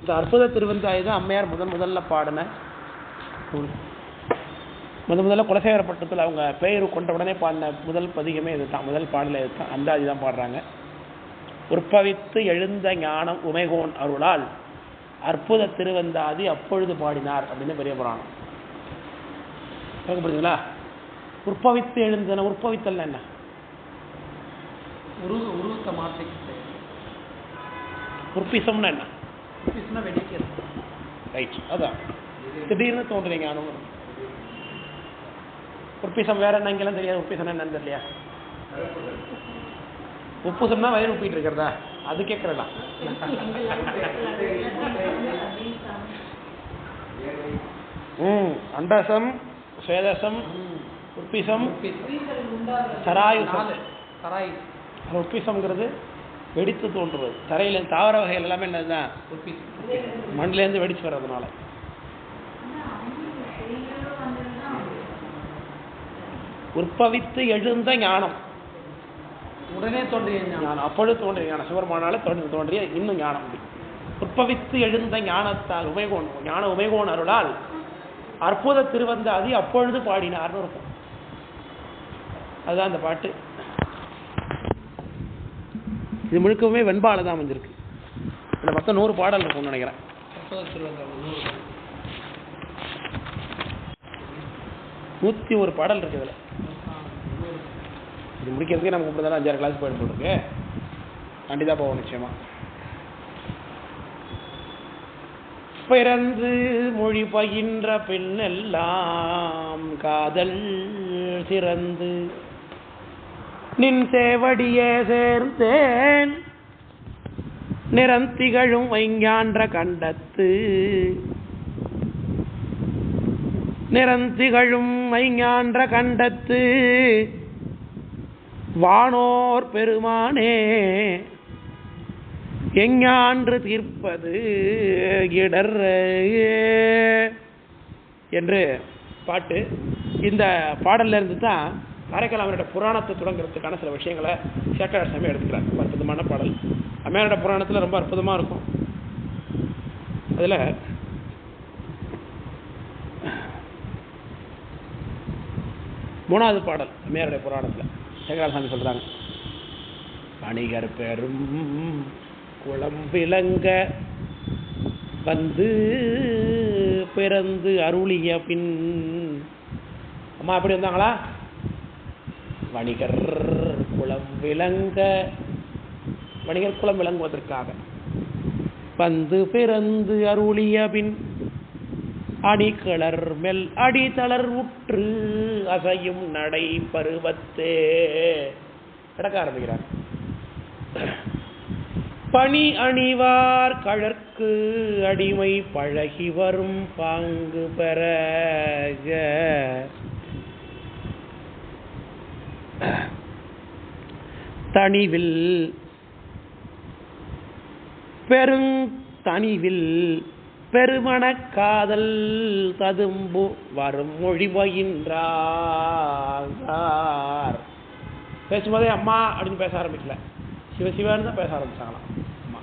இந்த அற்புத திருவந்தாய் தான் அம்மையார் முதன் முதல்ல பாடின நூல். முத முதல்ல குலசேகரப்பட்டத்தில் அவங்க பெயர் கொண்ட உடனே பாடின முதல் பதிகமே இது தான் முதல் பாடலே இது தான் அந்தாதி தான் பாடுறாங்க. உற்பவித்து எழுந்த ஞானம் உமைகோன் அருளால் அற்புத திருவந்தாதி அப்பொழுது பாடினார் அப்படின்னு பெரிய புராணம். கேட்கப்படுதுங்களா? உற்பவித்து எழுந்தன உற்பவித்தல் என்ன? உருவ உருவத்தை மாற்றிக்கிட்டு. உற்பிசம்னா என்ன? வெடிக்கிறது ரைட் அதான். திடீர்னு தோன்றுற ஞானம் உற்பிசம் வேற என்ன இங்கெல்லாம் தெரியாது உற்பிசம் என்னன்னு தெரியலையா? உப்புசம்னா வயிறு உப்பிட்டு இருக்கிறதா? அது கேட்கறலாம் ம் அண்டசம். சுவேதசம் உற்பிசம் சராயுசம். சராய் உற்பிசம்ங்கிறது வெடித்து தோன்றுவது. தரையில தாவர வகைகள் எல்லாமே என்னதுதான் மண்ணிலேருந்து வெடிச்சு வர்றதுனால. உற்பவித்து எழுந்த ஞானம். உடனே தோன்றிய ஞானம். அப்பொழுது தோன்றிய ஞானம். சிவருமானால தோன்றி தோன்றிய இன்னும் ஞானம் உற்பவித்து எழுந்த ஞானத்தால் உமைகோன் ஞான உமைகோன் அருளால் அற்புத திருவந்தாதி அப்பொழுது பாடினார்னு இருக்கும். அதுதான் அந்த பாட்டு. இது முழுக்கவுமே வெண்பால தான் அமைஞ்சிருக்கு. இதில் மொத்தம் நூறு பாடல் இருக்கும்னு நினைக்கிறேன். நூற்றி ஒரு பாடல் இருக்கு இதில். இது முடிக்கிறதுக்கே நமக்கு இப்படி அஞ்சாறு கிளாஸ் போயிட்டு போட்டுருக்கு கண்டிப்பாக போவோம் நிச்சயமா. பிறந்து மொழி பயின்ற பெண்ணெல்லாம் காதல் சிறந்து நின் சேவடியே சேர்ந்தேன். நிறந்திகழும் வைஞான்ற கண்டத்து. நிறந்திகழும் வைஞான்ற கண்டத்து. வானோர் பெருமானே எஞ்ஞான்று தீர்ப்பது இடர்? என்று பாட்டு இந்த பாடலிருந்து தான் காரைக்கால் புராணத்தை தொடங்குறதுக்கான சில விஷயங்களை சேக்கரார் சாமி எடுத்துக்கிறார். ரொம்ப அற்புதமான பாடல். அம்மையாரோட புராணத்தில் ரொம்ப அற்புதமாக இருக்கும். அதில் மூணாவது பாடல் அம்மையாருடைய புராணத்தில் சேகரார் சாமி சொல்கிறாங்க வணிகர் பெரும் குளம் விளங்க வந்து பிறந்து அருளிய பின். அம்மா எப்படி வந்தாங்களா? வணிகர் குலம் விளங்க வணிகர் குலம் விளங்குவதற்காக. பந்து பிறந்து அருளிய பின் அடிகளர் மெல் அடிதளர் உற்று அசையும் நடை பருவத்தே. கிடக்க ஆரம்பிக்கிறார். பணி அணிவார் கழற்கு அடிமை பழகி வரும் பாங்கு பெற தனிவில் பெருங் தனிவில் காதல் ததும்பு வரும் மொழிபயின்றார் பேசும்போதே அம்மா அப்படின்னு பேச ஆரம்பிக்கல. சிவ சிவன்னு தான் பேச ஆரம்பிச்சாங்களாம். அம்மா.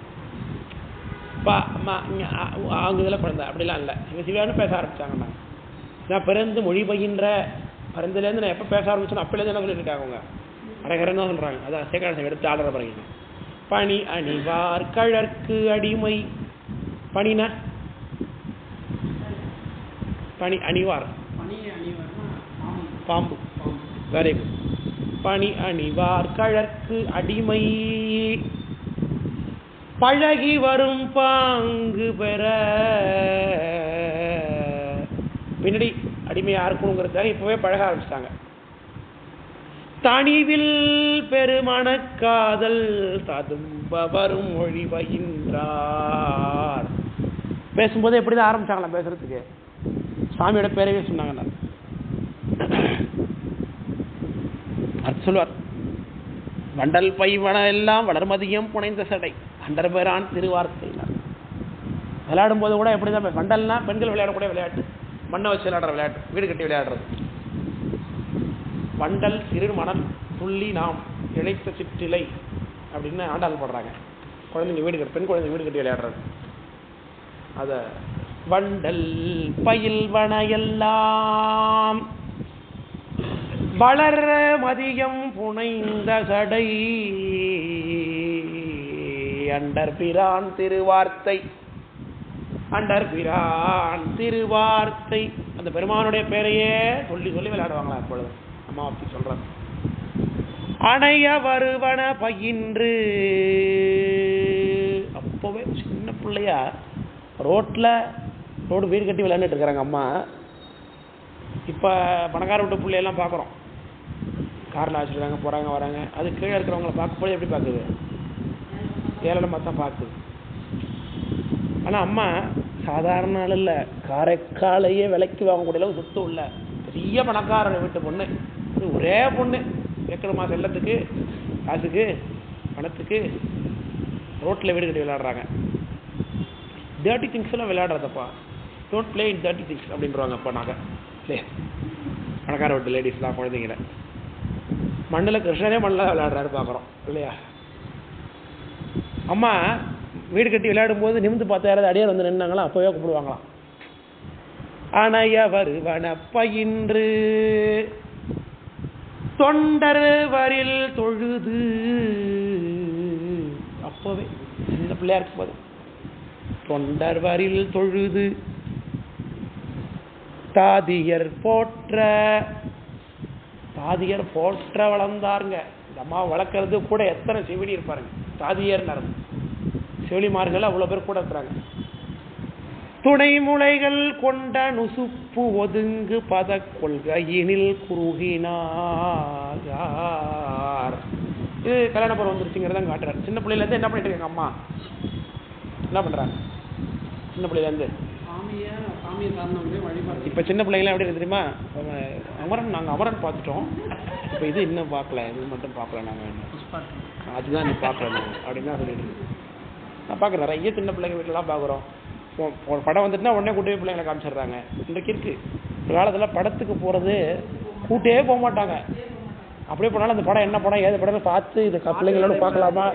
அப்பா அம்மா அவங்க இதில் பிறந்த அப்படிலாம் இல்லை. சிவ சிவான்னு பேச ஆரம்பிச்சாங்கண்ணா நான் பிறந்து மொழி பயின்ற பிறந்ததுலேருந்து நான் எப்போ பேச ஆரம்பிச்சேன்னு அப்போலேருந்து என்ன சொல்லிட்டு இருக்காங்க அவங்க? அரைகரன்னு தான் சொல்கிறாங்க அதான் சேகராசம் எடுத்து ஆடுற பிறகு பணி அணிவார் கழற்கு அடிமை. அணிவார். பனி அணிவர்னா பாம்பு. வெரி குட் பணி அணிவார் கழற்கு அடிமை. பழகி வரும் பாங்கு பெற. பின்னாடி அடிமையாக இருக்கணுங்கிறதுக்காக இப்போவே பழக ஆரம்பிச்சிட்டாங்க. தனிவில் பெருமணக்காதல் ததும்ப வரும் மொழி பயின்றார் பேசும்போது எப்படிதான் ஆரம்பிச்சாங்களா பேசுறதுக்கு. சாமியோட பேரவே சொன்னாங்க அடுத்து சொல்லுவார். வண்டல் பைவன எல்லாம் வளர்மதியம் புனைந்த சடை. அண்டர் பேரான் விளையாடும் போது கூட எப்படிதான் தான் வண்டல்னா பெண்கள் விளையாடக்கூடிய விளையாட்டு. மண்ணை வச்சு விளையாடுற விளையாட்டு. வீடு கட்டி விளையாடுறது. வண்டல் சிறு மணல் துள்ளி நாம் இழைத்த சிற்றிலை அப்படின்னு ஆண்டாள் போடுறாங்க. குழந்தைங்க வீடு கட்டி பெண் குழந்தைங்க வீடு கட்டி விளையாடுறது. அத வண்டல் பயில் வனையெல்லாம் வளர மதியம் புனைந்த சடை. அண்டர் பிரான் திருவார்த்தை அண்டர் பிரான் திருவார்த்தை. அந்த பெருமானுடைய பேரையே சொல்லி சொல்லி விளையாடுவாங்களா அப்பொழுது அம்மா அப்படி சொல்றாங்க. அணைய வருவன பயின்று. அப்போவே சின்ன பிள்ளையா ரோட்ல ரோடு வீடு கட்டி விளையாண்டுட்டு இருக்கிறாங்க அம்மா. இப்போ பணக்கார விட்டு பிள்ளையெல்லாம் பார்க்குறோம் காரில் வச்சுருக்காங்க போகிறாங்க வராங்க. அது கீழே இருக்கிறவங்கள பார்க்கும்போது எப்படி பார்க்குது? ஏழை தான் பார்க்குது. ஆனால் அம்மா சாதாரண ஆள் இல்லை. காரைக்காலையே விலைக்கு வாங்கக்கூடிய அளவு சுத்தம் உள்ள. பெரிய பணக்காரன் வீட்டு பொண்ணு. இது ஒரே பொண்ணு. ஏக்கணுமா செல்லத்துக்கு காசுக்கு பணத்துக்கு. ரோட்டில் வீடு கட்டி விளையாடுறாங்க. தேர்ட்டி திங்ஸ் எல்லாம் விளையாடுறதப்பா. Don't play in dirty things அப்படின்றவாங்க அப்போ நாங்கள் ப்ளே பணக்கார வீட்டு லேடிஸ்லாம் குழந்தைங்கள மண்ணில் கிருஷ்ணரே மண்ணில் விளையாடுறாரு பார்க்குறோம் இல்லையா? அம்மா வீடு கட்டி விளையாடும் போது நிமிந்து பார்த்தா யாராவது அடியார் வந்து நின்னாங்களா? அப்போவே கூப்பிடுவாங்களாம். அணைய வருவன பயின்று தொண்டர் வரில் தொழுது. அப்போவே சின்ன பிள்ளையா இருக்கும் போது. தொண்டர் வரில் தொழுது. தாதியர் போற்ற தாதியர் போற்ற வளர்ந்தாருங்க. இந்த அம்மா வளர்க்கறது கூட எத்தனை செவிடி இருப்பாருங்க. தாதியர் நடந்து செவிலிமார்கள் அவ்வளோ பேர் கூட இருக்கிறாங்க. துணை முளைகள் கொண்ட நுசுப்பு ஒதுங்கு பத கொள்கையினில் குறுகினார். இது கல்யாண பருவம் வந்துருச்சுங்கிறத காட்டுறாரு. சின்ன பிள்ளையிலேருந்து என்ன பண்ணிட்டு இருக்காங்க அம்மா? என்ன பண்ணுறாங்க சின்ன பிள்ளையிலேருந்து. இப்போ சின்ன பிள்ளைங்களாம் எப்படி தெரியுமா? அமரன் நாங்கள் அமரன் பார்த்துட்டோம். இப்போ இது இன்னும் பார்க்கல. இது மட்டும் பார்க்கல நாங்கள் அதுதான் நீ பார்க்கல அப்படின்னு தான் சொல்லிட்டு. நான் பார்க்குறேன். நிறைய சின்ன பிள்ளைங்க வீட்டிலலாம் பார்க்குறோம். ஒரு படம் வந்துட்டுனா உடனே கூட்டி போய் பிள்ளைங்களை காமிச்சிடுறாங்க. இன்றைக்கு இருக்குது காலத்தில் படத்துக்கு போகிறது கூட்டே போக மாட்டாங்க. அப்படியே போனாலும் அந்த படம் என்ன படம் ஏது படம் பார்த்து இது பிள்ளைங்களோட பார்க்கலாமா?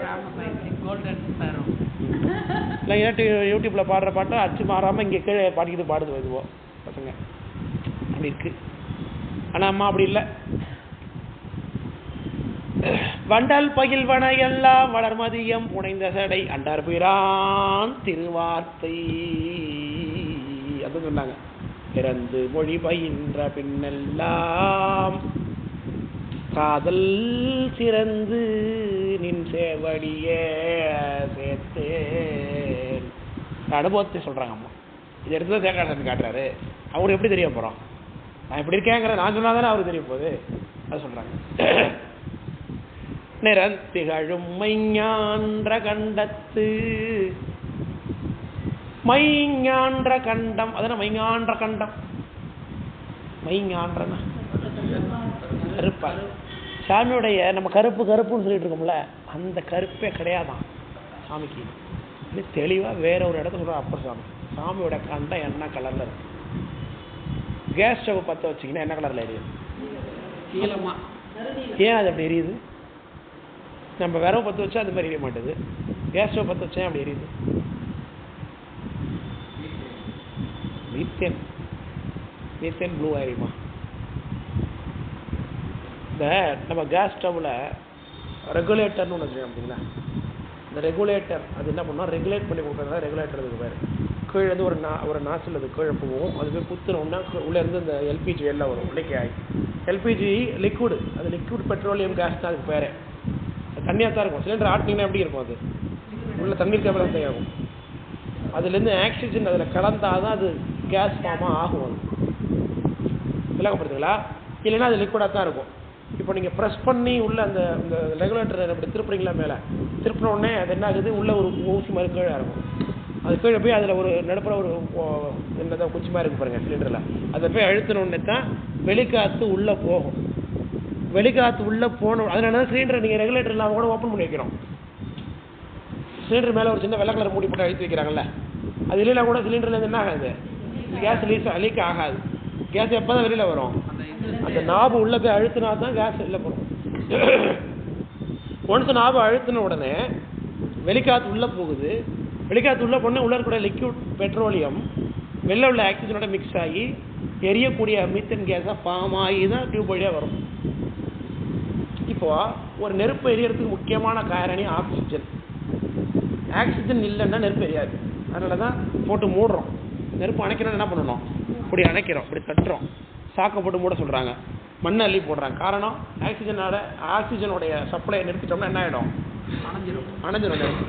இல்லை ஏட்டு யூடியூப்பில் பாடுற பாட்டை அச்சு மாறாமல் இங்கே கீழே பாடிக்கிட்டு பாடுது இதுவோ பசங்க. அப்படி இருக்கு. ஆனால் அம்மா அப்படி இல்லை. வண்டல் பகில்வன எல்லாம் வளர்மதியம் புனைந்த சடை அண்டார் பிரான் திருவார்த்தை. அது சொன்னாங்க. பிறந்து மொழி பயின்ற பின்னெல்லாம் காதல் சிறந்து நின் சேவடிய சேர்த்தேன். அனுபவத்தை சொல்றாங்க அம்மா. இது எடுத்து தான் காட்டுறாரு. அவருக்கு எப்படி தெரிய போறோம் நான் இப்படி இருக்கேங்கிற நான் சொன்னா தானே அவருக்கு தெரிய போகுது? அது சொல்றாங்க. நிறந்திகழும் மைஞான்ற கண்டத்து மைஞான்ற கண்டம் அதான மைஞான்ற கண்டம் மைஞான்றனா? கருப்பா. சாமியுடைய நம்ம கருப்பு கருப்புன்னு சொல்லிட்டு இருக்கோம்ல அந்த கருப்பே கிடையாதான் சாமிக்கு. இது தெளிவா வேற ஒரு இடத்துல சொல்ற அப்பர் சாமி. சாமியோட கண்டம் என்ன கலர்ல இருக்கு? கேஸ் ஸ்டவ் பற்ற வச்சீங்கன்னா என்ன கலர்ல எரியுது ஏன் அது அப்படி எரியுது? நம்ம விரவு பற்ற வச்சா அது மாதிரி எரிய மாட்டேது. கேஸ் ஸ்டவ் பற்ற வச்சா அப்படி எரியுது? மீத்தேன். மீத்தேன் ப்ளூ ஆயிருமா? இந்த நம்ம கேஸ் ஸ்டவ்வில் ரெகுலேட்டர்னு ஒன்று வச்சுருக்கோம் அப்படிங்களா இந்த ரெகுலேட்டர் அது என்ன பண்ணால் ரெகுலேட் பண்ணி கொடுக்குறதா ரெகுலேட்டர் அதுக்கு பேர். கீழே இருந்து ஒரு நா ஒரு நாசில் அது கீழே போகும். அது போய் குத்துனோம்னா உள்ளேருந்து இருந்து இந்த எல்பிஜி எல்லாம் வரும். உள்ளே ஆகி. எல்பிஜி லிக்விடு அது லிக்விட் பெட்ரோலியம் கேஸ் தான் அதுக்கு பேர். தண்ணியாக தான் இருக்கும். சிலிண்டர் ஆட்டினீங்கன்னா எப்படி இருக்கும் அது? உள்ள தண்ணீர் கேமரா ஆகும் அதுலேருந்து ஆக்சிஜன் அதில் கலந்தாதான் அது கேஸ் ஃபார்மாக ஆகும் அது. விளக்கப்படுத்துங்களா இல்லைன்னா அது லிக்விடாக தான் இருக்கும். இப்போ நீங்கள் ப்ரெஸ் பண்ணி உள்ள அந்த அந்த ரெகுலேட்டர் அப்படி திருப்புறீங்களா மேலே? திருப்பின உடனே அது என்ன ஆகுது? உள்ள ஒரு ஊசி மாதிரி கீழே இருக்கும் அது கீழே போய் அதில் ஒரு நடுப்புற ஒரு என்னதான் குச்சி மாதிரி இருக்கு பாருங்கள் சிலிண்டரில் அதை போய் அழுத்தின உடனே தான் வெளிக்காற்று உள்ளே போகும். வெளிக்காற்று உள்ளே போன அதனால தான் சிலிண்டரை நீங்கள் ரெகுலேட்டர் இல்லாமல் கூட ஓப்பன் பண்ணி வைக்கிறோம். சிலிண்டர் மேலே ஒரு சின்ன வெள்ளை கலர் மூடி போட்டு அழுத்தி வைக்கிறாங்கல்ல. அது இல்லைனா கூட சிலிண்டர்லேருந்து என்ன ஆகாது? கேஸ் லீஸ் லீக் ஆகாது. கேஸ் எப்போ தான் வெளியில் வரும்? அந்த நாபு உள்ள போய் அழுத்தினா தான் கேஸ் வெளில போகும் ஒன்ஸ் நாபு அழுத்தின உடனே வெளிக்காத்து உள்ள போகுது. வெளிக்காத்து உள்ள பொண்ணு உள்ள இருக்கக்கூடிய லிக்விட் பெட்ரோலியம் வெளில உள்ள ஆக்சிஜனோட மிக்ஸ் ஆகி எரியக்கூடிய மீத்தன் கேஸாக ஃபார்ம் ஆகி தான் டியூப் வழியாக வரும். இப்போ ஒரு நெருப்பு எரியறதுக்கு முக்கியமான காரணி ஆக்சிஜன் ஆக்சிஜன் இல்லைன்னா நெருப்பு எரியாது. அதனால தான் போட்டு மூடுறோம். நெருப்பு அணைக்கணும்னு என்ன பண்ணணும்? இப்படி அணைக்கிறோம். இப்படி தட்டுறோம். சாக்கை போட்டு மூட சொல்கிறாங்க மண் அள்ளி போடுறாங்க. காரணம் ஆக்சிஜனோட ஆக்சிஜனுடைய சப்ளையை நிறுத்திட்டோம்னா என்ன ஆகிடும் அணைஞ்சிரும். நெருப்பு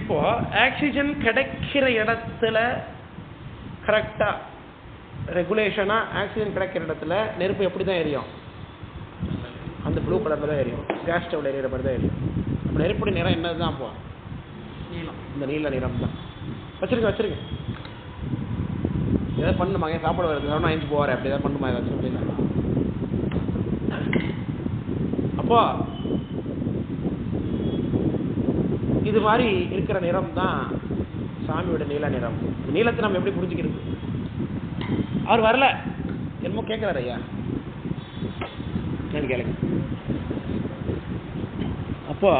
இப்போ ஆக்சிஜன் கிடைக்கிற இடத்துல கரெக்டாக ரெகுலேஷனாக ஆக்சிஜன் கிடைக்கிற இடத்துல நெருப்பு எப்படி தான் எரியும்? அந்த ப்ளூ கலரில் தான் எரியும். கேஸ் ஸ்டவ்ல எரியிற மாதிரி தான் எரியும். அப்போ நெருப்புடைய நிறம் என்னது தான் அப்போ? நீளம். இந்த நீல நிறம் தான். வச்சிருங்க வச்சிருங்க. ஏதாவது பண்ணுமா? ஏன் சாப்பாடு வருது நான் எழுந்து போவார் அப்படி ஏதாவது பண்ணுமா? ஏதாச்சும் அப்படின்னா. அப்போ இது மாதிரி இருக்கிற நிறம் தான் சாமியோட நீல நிறம். நீளத்தை நம்ம எப்படி புரிஞ்சுக்கிறது? அவர் வரல. என்னமோ கேட்குறாரு ஐயா. என்னன்னு கேளுங்க. அப்போ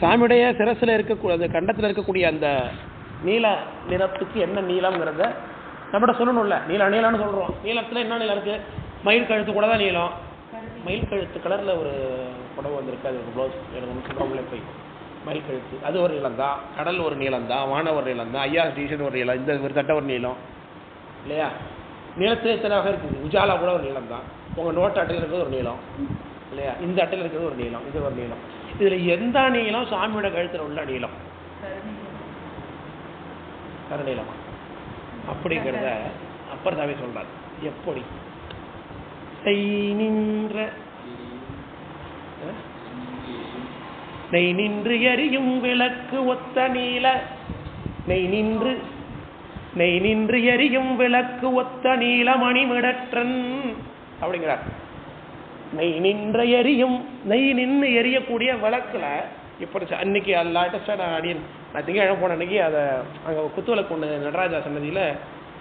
சாமியுடைய சிரசில் இருக்கக்கூடிய அந்த கண்டத்தில் இருக்கக்கூடிய அந்த நீல நிறத்துக்கு என்ன நீளம்ங்கிறத நம்மகிட்ட சொல்லணும்ல. நீல நீளம்னு சொல்கிறோம் நீளத்தில் என்ன நீளம் இருக்குது மயில் கழுத்து கூட தான் நீளம். மயில் கழுத்து கலரில் ஒரு புடவை வந்திருக்கு. அது ஒரு ப்ளவுஸ் எனக்கு சொல்கிறவங்களே போய். மயில் கழுத்து. அது ஒரு நீளம் தான் கடல் ஒரு நீளம் தான் வான ஒரு நீளம் தான் ஐயா டிஷர்ட் ஒரு நீளம் இந்த ஒரு சட்டை ஒரு நீளம். இல்லையா? நீளத்தில் எத்தனை வகை இருக்குது. உஜாலா கூட ஒரு நீளம் தான் உங்கள் நோட்டு அட்டையில் இருக்கிறது ஒரு நீளம். இல்லையா? இந்த அட்டையில் இருக்கிறது ஒரு நீளம் இது ஒரு நீளம். இதில் எந்த நீளம்? சாமியோட கழுத்தில் உள்ள நீளம். கருநீளமா அப்படிங்கிறத அப்பர் தாவே சொல்றார். எப்படி? நின்ற நெய் நின்று எரியும் விளக்கு ஒத்த நீல. நெய் நின்று நெய் நின்று எரியும் விளக்கு ஒத்த நீல மணிமிடற்றன். அப்படிங்கிறார். நெய் நின்ற எரியும். நெய் நின்று எரியக்கூடிய விளக்கில் இப்படி ச- அன்னைக்கு லேட்டஸ்டாக நான் அடியன் நான் திங்கக்கிழமை போன அன்னைக்கு அதை அங்கே குத்துவிளக்கு ஒன்று நடராஜா சன்னதியில்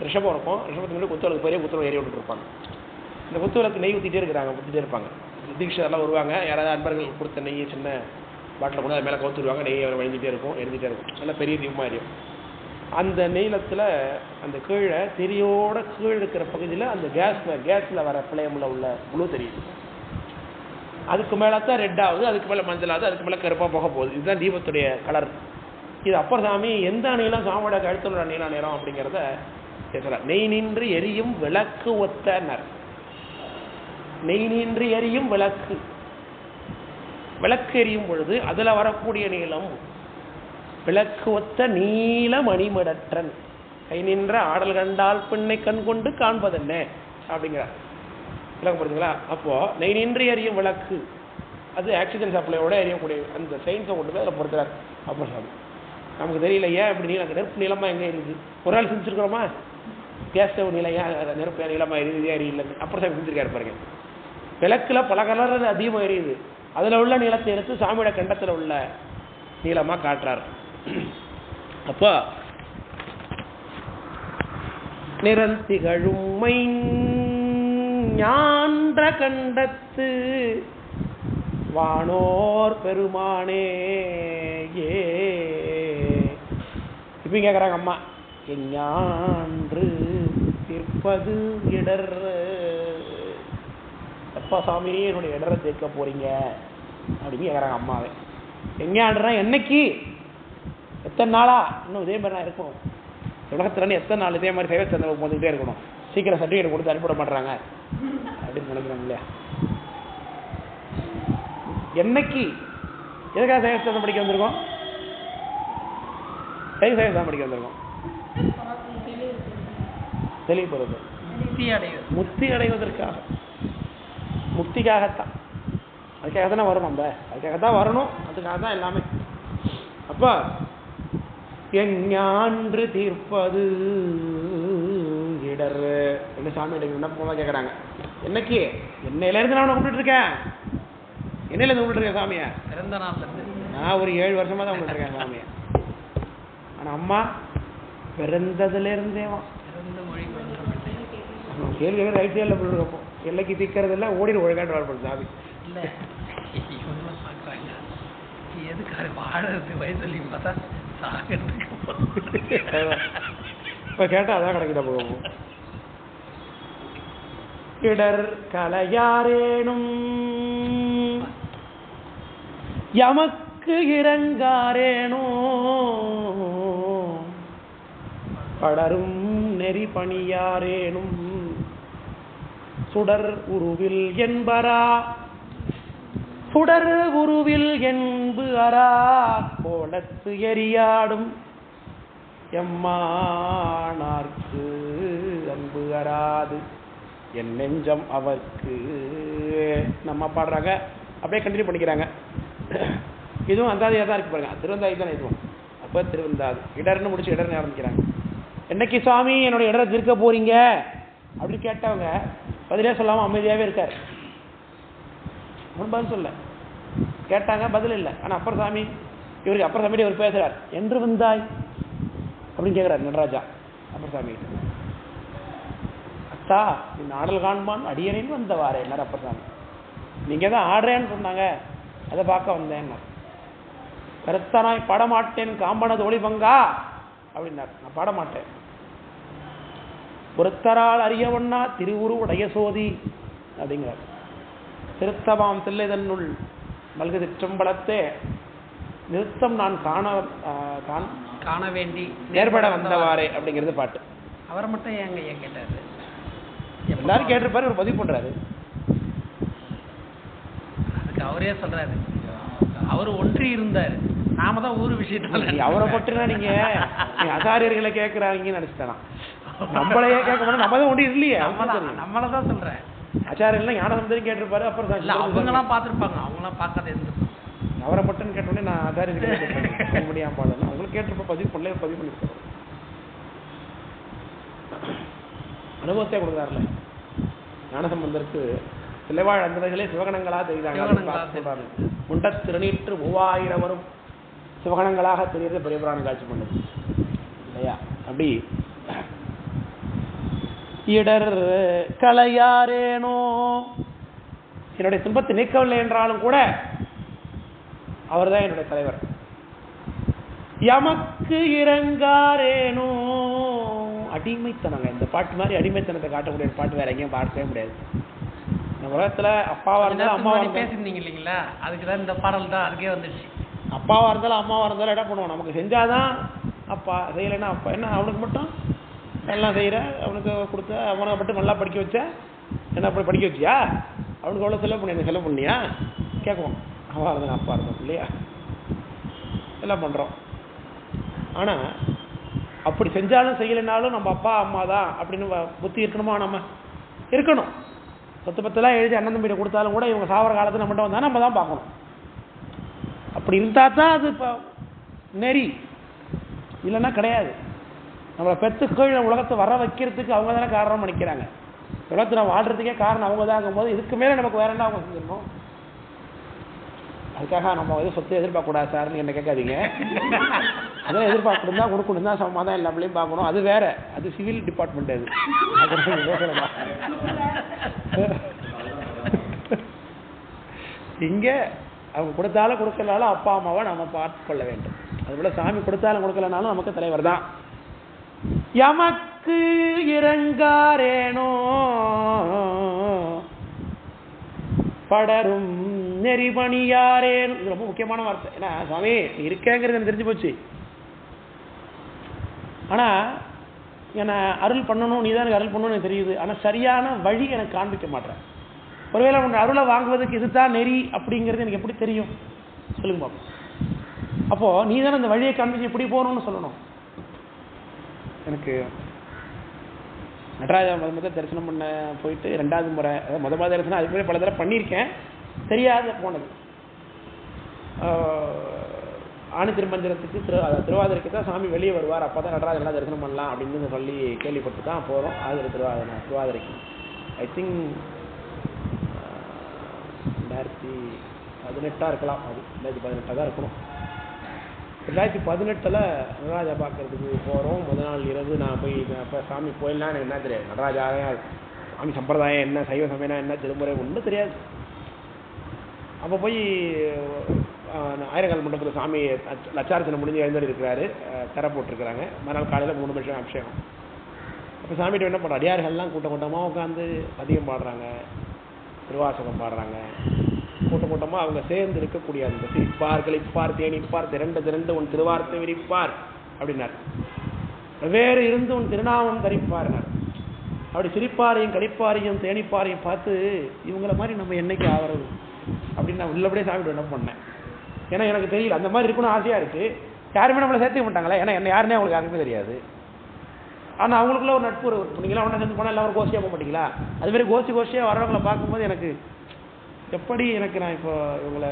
ரிஷபம் இருக்கும். ரிஷபத்துக்கு முன்னாடி குத்துவிளக்கு பெரிய குத்துவிளக்கு ஏறி விட்டுருப்பாங்க இந்த குத்துவிளக்கு நெய் ஊற்றிட்டே இருக்கிறாங்க ஊற்றிட்டே இருப்பாங்க. தீட்சைலாம் வருவாங்க. யாராவது அன்பர்கள் கொடுத்த நெய் சின்ன பாட்டில் கொண்டு அது மேலே கவுத்துருவாங்க நெய் அவர் வழிஞ்சிட்டே இருக்கும் எரிஞ்சிட்டே இருக்கும். நல்லா பெரிய தீபமாக எரியும். அந்த நீளத்தில் அந்த கீழே திரியோட கீழே இருக்கிற பகுதியில் அந்த கேஸில் கேஸில் வர பிளேமில் உள்ள குழு தெரியுது. அதுக்கு மேலே தான் ரெட் ஆகுது அதுக்கு மேலே மஞ்சள் ஆகுது அதுக்கு மேலே கருப்பாக போக போகுது. இதுதான் தீபத்துடைய கலர் இது அப்பர் சாமி எந்த அணிலாம் சாமியோட கழுத்தில் உள்ள நீள நிறம் அப்படிங்கிறத பேசுகிறார் நெய் நின்று எரியும் விளக்கு ஒத்தனர். நெய் நின்று எரியும் விளக்கு. விளக்கு எரியும் பொழுது அதில் வரக்கூடிய நீளம் விளக்கு ஒத்த நீல மணிமடற்றன். கை நின்ற ஆடல் கண்டால் பெண்ணை கண் கொண்டு காண்பதென்ன? அப்படிங்கிறார் விளக்கம் புரியுதுங்களா அப்போ நெய் நின்று எரியும் விளக்கு. அது ஆக்சிஜன் சப்ளையோட எரியக்கூடிய அந்த சயின்ஸை கொண்டு போய் அதில் பொறுத்துறாரு அப்போ சாமி நமக்கு தெரியல ஏன் இப்படி நீ அந்த நெருப்பு நீளமா எங்கே இருக்குது? ஒரு நாள் செஞ்சுருக்கிறோமா கேஸ் ஸ்டவ் நிலையாக நெருப்பு ஏன் நீளமா எரியுது எரியல அப்புறம் சாமி செஞ்சிருக்காரு பாருங்க. விளக்கில் பல கலர் அதிகமாக எரியுது. அதில் உள்ள நீளத்தை எடுத்து சாமியோட கண்டத்தில் உள்ள நீளமாக காட்டுறார். அப்போ நிறந்திகழுமை ஞான்ற கண்டத்து வானோர் பெருமானே ஏ. இப்ப கேட்குறாங்க அம்மா. எஞ்ஞான்று தீர்ப்பது இடர். எப்பா சாமி என்னுடைய இடரை தீர்க்க போறீங்க? அப்படின்னு கேட்குறாங்க அம்மாவே. எஞ்ஞான்றா என்னைக்கு? எத்தனை நாளா? இன்னும் இதே மாதிரி நான் இருக்கும் உலகத்துலன்னு எத்தனை நாள் இதே மாதிரி சேவை சந்தர்ப்பம் வந்துகிட்டே இருக்கணும். சீக்கிரம் சர்டிஃபிகேட் கொடுத்து அனுப்பிவிட மாட்டாங்க அப்படின்னு நினைக்கிறோம் இல்லையா? என்னைக்கு? எதுக்காக சேவை சந்தம் படிக்க வந்திருக்கோம்? எதுக்கு சேவை சந்தம் படிக்க வந்திருக்கோம். தெளிவுபடுறது முக்தி அடைவது. முக்தி அடைவதற்காக. முக்திக்காகத்தான் அதுக்காக தானே வரணும் நம்ம. அதுக்காக தான் வரணும். அதுக்காக தான் எல்லாமே. அப்போ எஞ்ஞான்று தீர்ப்பது. இடர் என்ன சாமி எனக்கு விண்ணப்பமாக கேட்குறாங்க என்னைக்கு? என்னையிலேருந்து நான் உன்னை இருக்கேன். என்னையிலேருந்து இருக்கேன் சாமியை. பிறந்த நாள்ல இருந்து. நான் ஒரு ஏழு வருஷமா தான் இருக்கேன் சாமியை. ஆனால் அம்மா பிறந்ததுலேருந்தே வா. பிறந்த மொழி குழந்தை அவன் கேள்வி ரைட் சைடில் போட்டுருக்கப்போ எல்லைக்கு திக்கிறது இல்லை ஓடிடு ஒழுங்காட்டு வரப்படுது சாமி. இல்ல. இவங்கெல்லாம் பாக்குறாங்க எதுக்கு இருக்காரு வாழறதுக்கு வயசு சொல்லி பார்த்தா சாகிறதுக்கு இப்போ கேட்டால் அதான் கிடைக்கிட்ட போகும். இடர் கலையாரேனும். எமக்கு இறங்காரேனோ படரும் நெறி பணியாரேனும். சுடர் உருவில் என்பரா. சுடர் உருவில் என்பு அரா கோலத்து எரியாடும். எம்மானார்க்கு அன்பு அராது. என் நெஞ்சம் அவர்க்கு. நம்ம பாடுறாங்க. அப்படியே கண்டினியூ பண்ணிக்கிறாங்க. இதுவும் அந்தாதியாக தான் இருக்கு பாருங்க. திருவந்தாதி தானே இதுவும். அப்போ திருவந்தாது. இடர்னு முடிச்சு இடர்னு ஆரம்பிக்கிறாங்க. என்னைக்கு சாமி என்னோட இடரை திருக்க போறீங்க? அப்படி கேட்டவங்க பதிலே சொல்லாம அமைதியாகவே இருக்கார். அவன் பதில் சொல்ல கேட்டாங்க பதில் இல்லை. ஆனால் அப்பர் சாமி இவருக்கு அப்பர் சாமி இவர் பேசுகிறார் என்று வந்தாய் அப்படின்னு கேட்குறாரு நடராஜா. அப்பர் சாமி அத்தா நீ ஆடல் காண்பான் அடியனின் வந்தவாரே என்ன அப்பர் சாமி தான் ஆடுறேன்னு சொன்னாங்க. அதை பார்க்க வந்தேன் கருத்தனாய் பாடமாட்டேன் காம்பனது ஒளிபங்கா அப்படின்னார். நான் பாடமாட்டேன். பொருத்தரால் அறியவண்ணா திருவுரு உடைய சோதி அப்படிங்கிறார். திருத்தமாம் தில்லைதன்னுள் மல்கு திற்றம்பலத்தே நிறுத்தம் நான் காண காண் வேண்டி நேர்பட வந்தவாறே அப்படிங்கிறது பாட்டு. அவரை மட்டும் ஏங்க ஏன் கேட்டாரு எல்லாரும் கேட்டிருப்பாரு ஒரு பதிவு பண்றாரு. அதுக்கு அவரே சொல்றாரு. அவர் ஒன்றி இருந்தாரு. நாம தான் ஊர் விஷயத்தால. அவரை மட்டும்னா நீங்க நீ ஆச்சாரியர்களை கேட்கிறாங்கன்னு நினைச்சிட்டேன் நம்மளையே கேட்க மாட்டோம் நம்ம தான் ஒன்றும் இல்லையே நம்மள தான் சொல்றேன். ஆச்சாரியர்லாம் ஞான சமுதிரம் கேட்டிருப்பாரு அப்புறம் இல்ல அவங்கலாம் பார்த்திருப்பாங்க அவங்கலாம் பார்க்காத இருந்து அவரை மட்டும் கேட்டோடனே நான் ஆச்சாரியர்களை முடியாம அவங்களுக்கு கேட்டிருப்ப பதிவு பண்ணல பதிவு பண்ணிருக்கோம் அனுபவத்தை கொடுக்குறாருல. ஞானசம்பந்தருக்கு சிலைவாழ் அந்தர்களே சிவகணங்களா தெரிகிறாங்க முண்ட திருநீற்று மூவாயிரம் வரும் சிவகணங்களாக தெரியுறது பெரிய புராணம் காட்சி பண்ணுது. இல்லையா? அப்படி இடர் கலையாரேனோ என்னுடைய துன்பத்தை நீக்கவில்லை என்றாலும் கூட அவர்தான் என்னுடைய தலைவர். எமக்கு இறங்காரேனோ. அடிமைத்தனங்க. இந்த பாட்டு மாதிரி அடிமைத்தனத்தை காட்டக்கூடிய பாட்டு வேற எங்கேயும் பார்க்கவே முடியாது. இந்த உலகத்துல அப்பாவா இருந்தாலும் அம்மாவா பேசியிருந்தீங்க இல்லைங்களா? அதுக்கு தான் இந்த பாடல் தான் அதுக்கே வந்துடுச்சு. அப்பாவா இருந்தாலும் அம்மாவா இருந்தாலும் என்ன பண்ணுவோம்? நமக்கு செஞ்சாதான் அப்பா செய்யலைன்னா அப்பா என்ன? அவனுக்கு மட்டும் எல்லாம் செய்யற அவனுக்கு கொடுத்த அவனை மட்டும் நல்லா படிக்க வச்ச என்ன அப்படி படிக்க வச்சியா? அவனுக்கு எவ்வளோ செலவு பண்ணி செலவு பண்ணியா? கேட்குவோம். அவா இருந்தாலும் அப்பா இருந்தோம் இல்லையா? எல்லாம் பண்றோம். ஆனா அப்படி செஞ்சாலும் செய்யலைனாலும் நம்ம அப்பா அம்மா தான் அப்படின்னு வ- புத்தி இருக்கணுமா நம்ம? இருக்கணும். சொத்து பத்தெல்லாம் எழுதி அண்ணன் தம்பிட்ட கொடுத்தாலும் கூட இவங்க சாவர காலத்துல நம்மகிட்ட வந்தால் நம்ம தான் பார்க்கணும். அப்படி இருந்தால் தான் அது இப்போ நெறி. இல்லைன்னா கிடையாது. நம்மளை பெற்று கீழே உலகத்தை வர வைக்கிறதுக்கு அவங்க தானே காரணம் நினைக்கிறாங்க. உலகத்தில் வாழ்றதுக்கே காரணம் அவங்க தான் போது இதுக்கு மேலே நமக்கு வேற என்ன அவங்க செஞ்சிடணும்? அதுக்காக நம்ம வந்து சொத்து எதிர்பார்க்கக்கூடாது சார்னு என்ன கேட்காதீங்க. அதெல்லாம் எதிர்பார்க்கணும் தான் கொடுக்கணும் தான் சமமாக தான் எல்லாமே பார்க்கணும். அது வேற. அது சிவில் டிபார்ட்மெண்ட் அது. இங்கே இங்க அவங்க கொடுத்தாலும் கொடுக்கலனாலும் அப்பா அம்மாவை நம்ம பார்த்து கொள்ள வேண்டும். அதுபோல் சாமி கொடுத்தாலும் கொடுக்கலனாலும் நமக்கு தலைவர் தான். எமக்கு இறங்காரேனோ படரும் நெறிபணியாரே இது ரொம்ப முக்கியமான வார்த்தை. ஏன்னா சுவாமி இருக்கேங்கிறது எனக்கு தெரிஞ்சு போச்சு. ஆனால் என்னை அருள் பண்ணணும் நீ தான் எனக்கு அருள் பண்ணணும்னு எனக்கு தெரியுது. ஆனா சரியான வழி எனக்கு காண்பிக்க மாட்டேன். ஒருவேளை உன் அருளை வாங்குவதற்கு இதுதான் நெறி அப்படிங்கிறது எனக்கு எப்படி தெரியும்? சொல்லுங்க பாப்போம். அப்போ நீ தானே அந்த வழியை காண்பிச்சு இப்படி போகணும்னு சொல்லணும். எனக்கு நடராஜா முத முதல் தரிசனம் பண்ண போயிட்டு ரெண்டாவது முறை அதாவது முத முத தரிசனம் அதுக்கு பல தடவை பண்ணியிருக்கேன். தெரியாத போனது. ஆணி திருமஞ்சனத்துக்கு திரு திருவாதிரைக்கு தான் சாமி வெளியே வருவார். அப்போ தான் நடராஜன் எல்லாம் தரிசனம் பண்ணலாம் அப்படின்னு சொல்லி கேள்விப்பட்டு தான் போகிறோம் ஆதிர திருவாதிரை திருவாதிரைக்கு. ஐ திங்க் ரெண்டாயிரத்தி பதினெட்டாக இருக்கலாம். அது ரெண்டாயிரத்தி பதினெட்டாக தான் இருக்கணும். ரெண்டாயிரத்தி பதினெட்டில் நடராஜா பார்க்கறதுக்கு போகிறோம் முதல் நாள் இரவு நான் போய் அப்போ சாமி கோயில்னா எனக்கு என்ன தெரியாது. நடராஜா சாமி சம்பிரதாயம் என்ன சைவ சமயம் என்ன திருமுறை ஒன்றும் தெரியாது. அப்போ போய் ஆயிரங்கால் மண்டபத்தில் சாமி லட்ச- லட்சார்ச்சனை முடிஞ்சு எழுந்தடி இருக்கிறாரு. தர போட்டிருக்கிறாங்க. மறுநாள் காலையில் மூணு நிமிஷம் அபிஷேகம். அப்போ சாமிகிட்ட என்ன பண்ணுறோம் அடியார்கள்லாம் கூட்டம் கூட்டமாக உட்காந்து அதிகம் பாடுறாங்க திருவாசகம் பாடுறாங்க. கூட்டம் கூட்டமாக அவங்க சேர்ந்து இருக்கக்கூடிய அந்த சிரிப்பார் கிளிப்பார் தேனிப்பார் திரண்டு திரண்டு உன் திருவார்த்தை விரிப்பார் அப்படின்னார். வேறு இருந்து உன் திருநாமம் தரிப்பார்னார் அப்படி சிரிப்பாரையும் கழிப்பாரையும் தேனிப்பாரையும் பார்த்து இவங்கள மாதிரி நம்ம என்னைக்கு ஆகிறது? அப்படின்னு நான் உள்ளபடியே சாமிட்டு என்ன பண்ணேன். ஏன்னா எனக்கு தெரியல. அந்த மாதிரி இருக்கணும் ஆசையாக இருக்குது யாருமே நம்மளை சேர்த்துக்க மாட்டாங்களே. ஏன்னா என்ன யாருன்னே அவங்களுக்கு யாருக்குமே தெரியாது. ஆனால் அவங்களுக்குள்ள ஒரு நட்பு நீங்களாம் ஒன்றா சேர்ந்து போனால் எல்லாம் ஒரு கோஷ்டியாக போக மாட்டீங்களா? அது மாதிரி கோஷியாக கோஷ்டியாக வரவங்களை பார்க்கும்போது எனக்கு எப்படி எனக்கு நான் இப்போ இவங்கள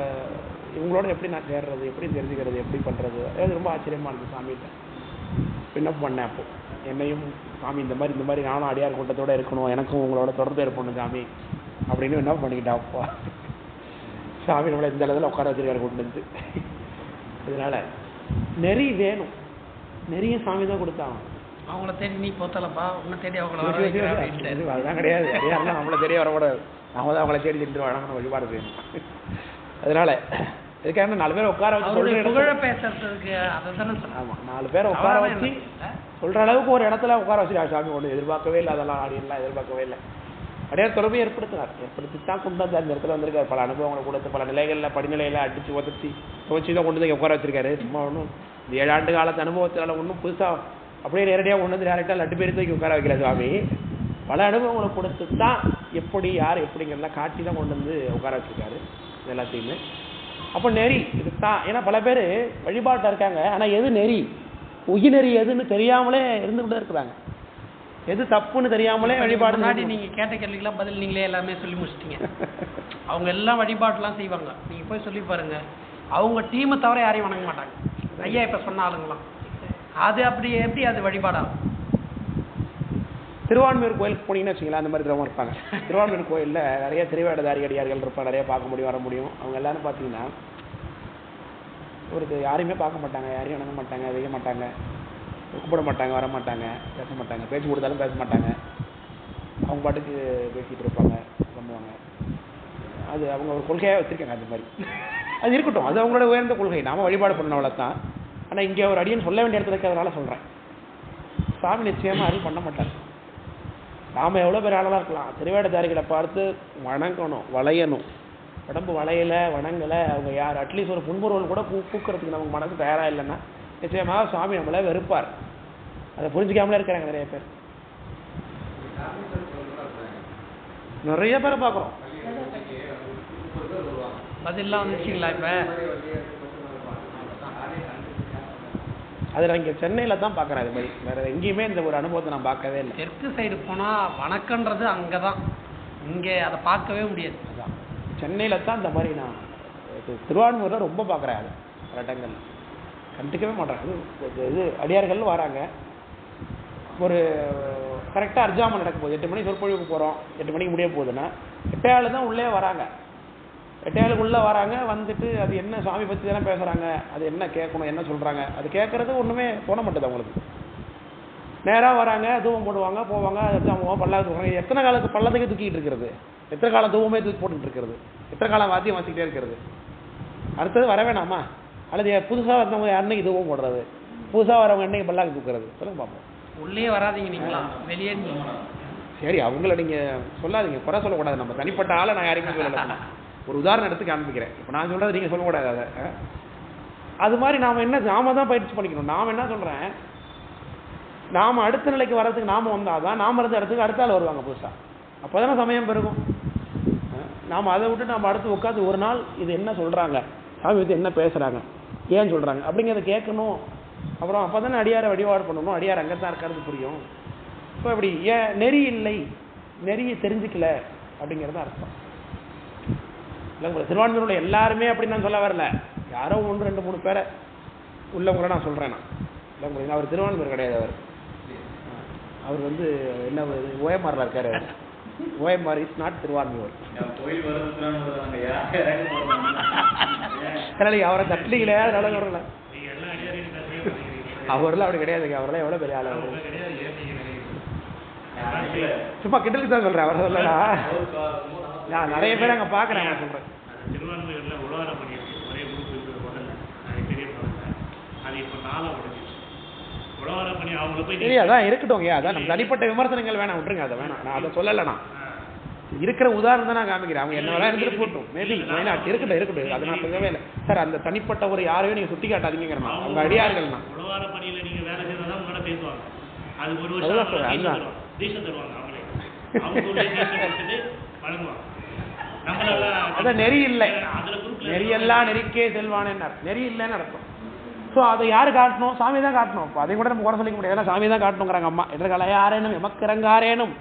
இவங்களோட எப்படி நான் சேர்றது எப்படி தெரிஞ்சுக்கிறது எப்படி பண்ணுறது அது ரொம்ப ஆச்சரியமாக இருந்துச்சு சாமிகிட்ட. விண்ணப்பம் பண்ணேன் அப்போ. என்னையும் சாமி இந்த மாதிரி இந்த மாதிரி நானும் அடியார் கூட்டத்தோட இருக்கணும். எனக்கும் உங்களோட தொடர்பு ஏற்படணும் சாமி. அப்படின்னு விண்ணப்பம் பண்ணிக்கிட்டேன் அப்பா. சாமி நம்மளை இந்த இடத்துல உட்கார வச்சிருக்காரு கொண்டு வந்து. அதனால நெறி வேணும். நெறிய சாமி தான் கொடுத்தாங்க அவங்கள தேடி நீ போத்தலப்பா உன்னை தேடி அவங்கள அதெல்லாம் கிடையாது. நம்மளை தெரிய வரக்கூடாது. நாம தான் அவங்கள தேடி சென்று வழங்கணும் வழிபாடு செய்யணும் அதனால இதுக்காக நாலு பேர் உட்கார வச்சு சொல்ற பேசுறதுக்கு அதை தானே சொன்னாங்க. ஆமா நாலு பேரை உட்கார வச்சு சொல்ற அளவுக்கு ஒரு இடத்துல உட்கார வச்சு சாமி ஒன்று எதிர்பார்க்கவே இல்லை அதெல்லாம் ஆடியெல்லாம் எதிர்பார்க்கவே இல்லை. அடையார் தொடர்பு ஏற்படுத்தினார். ஏற்படுத்தி தான் கொண்டு வந்து அந்த இடத்துல வந்திருக்காரு. பல அனுபவங்களை கொடுத்து பல நிலைகளில் படிநிலையில் அடிச்சு உதச்சி துவச்சி தான் கொண்டு வந்து உட்கார வச்சிருக்காரு. சும்மா ஒன்றும் இந்த ஏழு ஆண்டு காலத்து அனுபவத்தினால ஒன்றும் புதுசாக அப்படியே நேரடியாக கொண்டு வந்து டேரெக்டாக லட்டு பேர் தூக்கி உட்கார வைக்கல சுவாமி. பல அனுபவங்களை கொடுத்து தான் எப்படி யார் எப்படிங்கிறதெல்லாம் காட்டி தான் கொண்டு வந்து உட்கார வச்சிருக்காரு இது எல்லாத்தையுமே. அப்போ நெறி இதுதான். ஏன்னா பல பேர் வழிபாட்டில் இருக்காங்க. ஆனால் எது நெறி? உயிர் நெறி எதுன்னு தெரியாமலே இருந்துகிட்டு இருக்கிறாங்க. எது தப்புன்னு தெரியாமலே வழிபாடு முன்னாடி நீங்க கேட்ட கேள்விக்கெல்லாம் பதில் நீங்களே எல்லாமே சொல்லி முடிச்சிட்டீங்க. அவங்க எல்லாம் வழிபாட்டுலாம் செய்வாங்க. நீங்க போய் சொல்லி பாருங்க. அவங்க டீமை தவிர யாரையும் வணங்க மாட்டாங்க. ஐயா இப்ப சொன்ன ஆளுங்களாம். அது அப்படி எப்படி அது வழிபாடாகும் திருவான்மையூர் கோயிலுக்கு போனீங்கன்னு வச்சுங்களேன் அந்த மாதிரி திரவம் இருப்பாங்க. திருவான்மையூர் கோயிலில் நிறைய திருவேடதாரி அடியார்கள் இருப்பாங்க நிறைய பார்க்க முடியும் வர முடியும். அவங்க எல்லாரும் பார்த்தீங்கன்னா ஒரு யாரையுமே பார்க்க மாட்டாங்க யாரையும் அணுக மாட்டாங்க வைக்க மாட்டாங்க கூப்பிட மாட்டாங்க வர மாட்டாங்க பேச மாட்டாங்க பேச்சு கொடுத்தாலும் பேச மாட்டாங்க. அவங்க பாட்டுக்கு பேசிகிட்டு இருப்பாங்க பண்ணுவாங்க அது அவங்க ஒரு கொள்கையாக வச்சுருக்காங்க அந்த மாதிரி. அது இருக்கட்டும் அது அவங்களோட உயர்ந்த கொள்கை. நாம வழிபாடு பண்ணவளை அவ்வளோதான் ஆனால் இங்கே ஒரு அடியன் சொல்ல வேண்டிய இடத்துல இருக்கிறதுனால சொல்கிறேன் சாமி நிச்சயமாக அருள் பண்ண மாட்டார். நாம் எவ்வளோ பெரிய ஆளாக இருக்கலாம். திருவேடதாரிகளை பார்த்து வணங்கணும் வளையணும். உடம்பு வளையல வணங்கலை அவங்க யார்? அட்லீஸ்ட் ஒரு புன்முறுவல் கூட பூ பூக்கிறதுக்கு நமக்கு மனசு தயாராக இல்லைன்னா நிச்சயமாக சுவாமி நம்மளை வெறுப்பார். அதை புரிஞ்சுக்காமலே இருக்கிறாங்க நிறைய பேர். நிறைய பேரை பார்க்குறோம். பதிலாம் வந்துச்சுங்களா இப்போ? அது நான் இங்கே சென்னையில் தான் பார்க்குறேன் அது மாதிரி. வேறு எங்கேயுமே இந்த ஒரு அனுபவத்தை நான் பார்க்கவே இல்லை. தெற்கு சைடு போனா வணக்கன்றது அங்கதான். இங்க அதை பார்க்கவே முடியாது. அதான். சென்னையில் தான் இந்த மாதிரி நான் திருவான்மூரில் ரொம்ப பார்க்குறேன் அது பல இடங்கள் கண்டுக்கவே மாட்டேன். இது இது- அடியார்கள் வராங்க. ஒரு கரெக்டாக அர்ஜாமல் நடக்க போகுது. எட்டு மணி சொற்பொழிவுக்கு போகிறோம் எட்டு மணிக்கு முடிய போகுதுன்னா எட்டையாள் தான் உள்ளே வராங்க. எட்டையாளுக்கு உள்ளே வராங்க வந்துட்டு அது என்ன சாமி பற்றி தானே பேசுகிறாங்க அது என்ன கேட்கணும் என்ன சொல்கிறாங்க அது கேட்குறது ஒன்றுமே தோண மாட்டுது அவங்களுக்கு. நேராக வராங்க தூவம் போடுவாங்க போவாங்க தூவம் பல்லாக்கு தூக்குறாங்க எத்தனை காலத்துக்கு பள்ளத்துக்கே தூக்கிட்டு இருக்கிறது? எத்தனை காலம் தூவமே தூக்கி போட்டுட்டு இருக்கிறது? எத்தனை காலம் வாத்தியம் வாசிக்கிட்டே இருக்கிறது? அடுத்தது வர வேணாமா? அல்லது புதுசாக வந்தவங்க அன்னைக்கு தூவம் போடுறது? புதுசாக வரவங்க அன்னைக்கு பல்லாக்கு தூக்குறது? சொல்லுங்க பார்ப்போம் உள்ளே வராதீங்க நீங்களா? வெளியே சரி அவங்கள நீங்கள் சொல்லாதீங்க. குறை சொல்லக்கூடாது. நம்ம தனிப்பட்ட ஆளை நான் யாரையுமே சொல்லலை. ஒரு உதாரணம் எடுத்து காண்பிக்கிறேன். இப்போ நான் சொல்கிறது நீங்கள் சொல்லக்கூடாது அதை. அது மாதிரி நாம் என்ன நாம தான் பயிற்சி பண்ணிக்கணும். நாம் என்ன சொல்கிறேன் நாம் அடுத்த நிலைக்கு வர்றதுக்கு நாம் வந்தால் தான் நாம் இருந்த இடத்துக்கு அடுத்த ஆள் வருவாங்க புதுசாக அப்போ தானே சமயம் பெருகும். நாம் அதை விட்டு நாம் அடுத்து உட்காந்து ஒரு நாள் இது என்ன சொல்கிறாங்க சாமி என்ன பேசுகிறாங்க ஏன் சொல்கிறாங்க அப்படிங்கிறத கேட்கணும். அப்புறம் அப்போ தானே அடியாரை வழிபாடு பண்ணணும். அடியார் அங்கே தான் இருக்கிறது புரியும். இப்போ இப்படி ஏன் நெறி இல்லை? நெறியை தெரிஞ்சுக்கல? அப்படிங்கிறது அர்த்தம். இல்லை உங்களை திருவான்மையூரில் எல்லாருமே அப்படின்னு நான் சொல்ல வரல. யாரோ ஒன்று ரெண்டு மூணு பேரை உள்ளவங்கள நான் சொல்கிறேன் நான். இல்லை உங்களுக்கு அவர் திருவான்மையூர் கிடையாது அவர். அவர் வந்து என்ன ஓஎம்ஆரில் இருக்கார் அவர். ஓஎம்ஆர் இஸ் நாட் திருவான்மையூர் அதனால அவரை தட்டலிங்களே அதனால வரல. அவரெல்லாம் அப்படி கிடையாதுங்க அவரெல்லாம் எவ்வளோ பெரிய ஆள் அவர். சும்மா கிட்டலுக்கு தான் சொல்கிறேன் அவரை சொல்லலாம் நான் நிறைய பேர் அங்கே பார்க்குறேன் நான் சொல்கிறேன் திருவான்மையூர்ல உழவாரம் பண்ணியிருக்கு ஒரே குரூப் நாளா உடைஞ்சிச்சு உழவார பண்ணி அவங்கள போய் சரி அதான் இருக்கட்டும் ஐயா அதான் நம்ம தனிப்பட்ட விமர்சனங்கள் வேணாம் விட்டுருங்க அதை வேணாம். நான் அதை சொல்லலை நான் ஆ. இருக்கிற உதாரணத்தை நான் காமிக்கிறேன். அவங்க என்ன வேணா இருந்துட்டு போட்டும் மேபி மைனாட் இருக்கட்டும் இருக்கட்டும். அது நான் சொல்லவே இல்லை. சார் அந்த தனிப்பட்ட ஒரு யாரையும் நீங்க சுட்டி காட்டாதீங்கிறேன் அவங்க அடியார்கள் நான் உழவார பணியில நீங்க வேலை செய்யறதா உங்களோட பேசுவாங்க. அது ஒரு வருஷம். தருவாங்க. அவங்களே. அவங்க வழங்குவாங்க. அதான் நெறி இல்லை. நெறியெல்லாம் நெறிக்கே செல்வானேன்னு நெறி இல்லைன்னு அர்த்தம். ஸோ அதை யார் காட்டணும்? சாமி தான் காட்டணும். இப்போ அதையும் கூட நம்ம குறை சொல்லிக்க முடியாது. சாமி தான் காட்டணுங்கிறாங்க அம்மா. எதிர்கலையாரேனும் எமக்கிறங்காரேனும்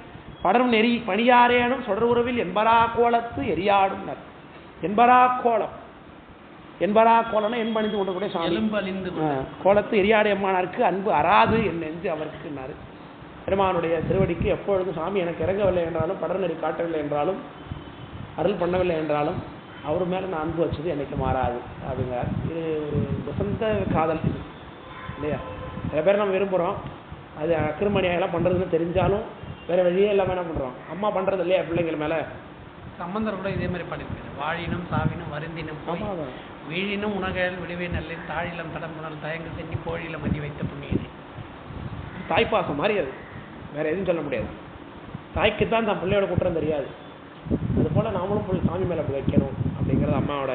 படரும் நெறி பணியாரேனும் தொடர் உறவில் என்பரா கோலத்து எரியாடும்னர். என்பரா கோலம். என்பரா கோலம்னா என் பணிந்து கொண்டக்கூடிய சாமி. கோலத்து எரியாடு எம்மானாருக்கு அன்பு அறாது என் நெஞ்சு அவருக்குன்னாரு. பெருமானுடைய திருவடிக்கு எப்பொழுதும் சாமி எனக்கு இறங்கவில்லை என்றாலும் படர் நெறி காட்டவில்லை என்றாலும் அருள் பண்ணவில்லை என்றாலும் அவர் மேலே நான் அன்பு வச்சது என்னைக்கு மாறாது அப்படிங்கிறார். இது வசந்த காதல் இது இல்லையா? சில பேர் நம்ம விரும்புகிறோம் அது அக்கிரமணியெல்லாம் பண்ணுறதுன்னு தெரிஞ்சாலும் வேறு வழியே இல்லாமல் என்ன பண்ணுறோம் அம்மா பண்ணுறது இல்லையா பிள்ளைங்கள் மேலே? சம்பந்தர் கூட இதே மாதிரி பண்ணிருக்காரு வாழினும் சாவினும் வருந்தினும் வீழினும் உணகையில் விடுவே நல்லேன் தாழிலம் தடம்புணல் தயங்கு சென்னி கோழில மதி வைத்த புண்ணியனே. தாய்ப்பாசம் மாதிரி அது. வேற எதுவும் சொல்ல முடியாது. தாய்க்கு தான் தன் பிள்ளையோட குற்றம் தெரியாது. அதுபோல் நாமளும் போய் சாமி மேலே அப்படி வைக்கணும் அப்படிங்கிறது அம்மாவோட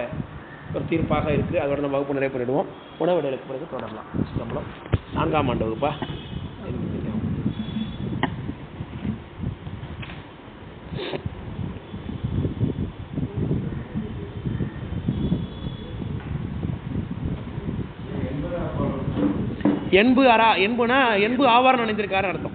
ஒரு தீர்ப்பாக இருக்குது. அதோட நம்ம வகுப்பு நிறைவு பண்ணிவிடுவோம் உணவு பிறகு தொடரலாம். நம்மளும் நான்காம் ஆண்டு வகுப்பா? எனக்கு என்பு அரா என்புனா என்பு ஆவாரம் அணிந்திருக்காருன்னு அர்த்தம்.